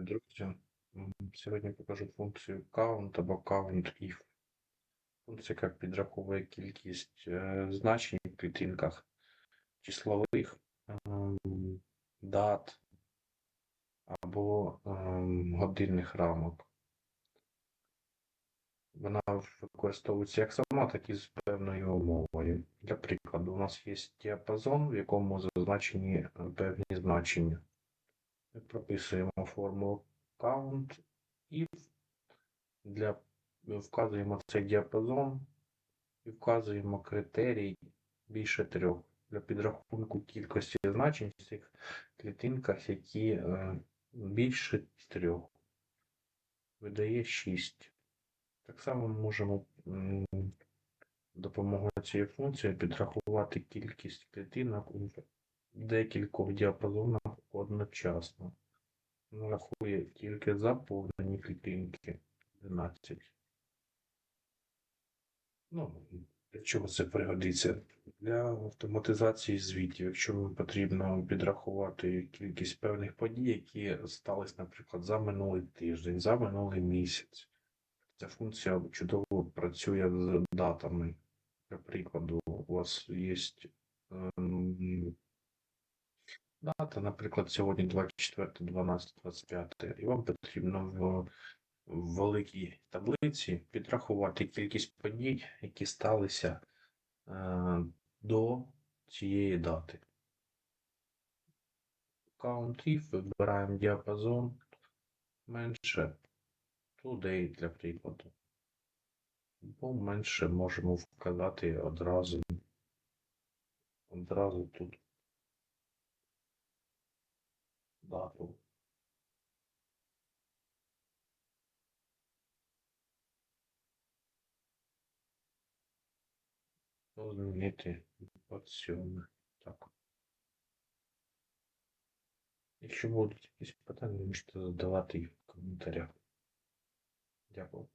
Друзі, сьогодні покажу функцію count або count if. Функція, яка підраховує кількість е, значень в клітинках числових, дат або годинних рамок. Вона використовується як сама, так і з певною умовою. Для прикладу, у нас є діапазон, в якому зазначені е, певні значення. Прописуємо формулу count і для вказуємо цей діапазон і вказуємо критерій більше трьох для підрахунку кількості значень в цих клітинках, які е, більше трьох. Видає 6. Так само ми можемо допомогою цієї функції підрахувати кількість клітинок у декількох діапазонах одночасно. Він Рахує тільки заповнені клітинки 11. Ну, для чого це пригодиться? Для автоматизації звітів, якщо вам потрібно підрахувати кількість певних подій, які стались, наприклад, за минулий тиждень, за минулий місяць. Ця функція чудово працює з датами. Для прикладу, у вас є ем, дата, наприклад, сьогодні 24, 12, 25, і вам потрібно в, великій таблиці підрахувати кількість подій, які сталися е, до цієї дати. Count if, вибираємо діапазон менше today для прикладу. Бо менше можемо вказати одразу, одразу тут дату. Ну, Змінити 27. Так. Якщо будуть якісь питання, можете задавати їх в коментарях. Дякую.